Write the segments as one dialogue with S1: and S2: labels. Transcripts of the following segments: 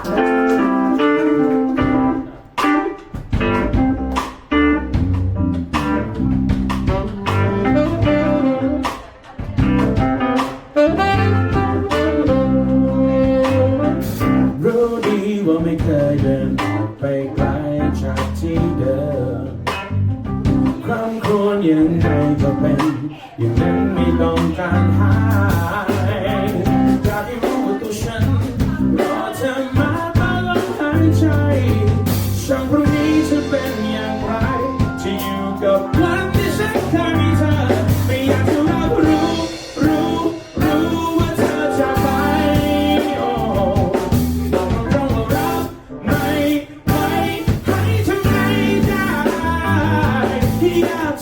S1: รู้ดีว่าไม่เคยเดินออกไปไกลจากที่เดิมครั้งควรยังไงก็เป็น อย่างนั้นไม่ต้องการหา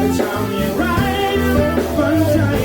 S1: Tell you right the first time.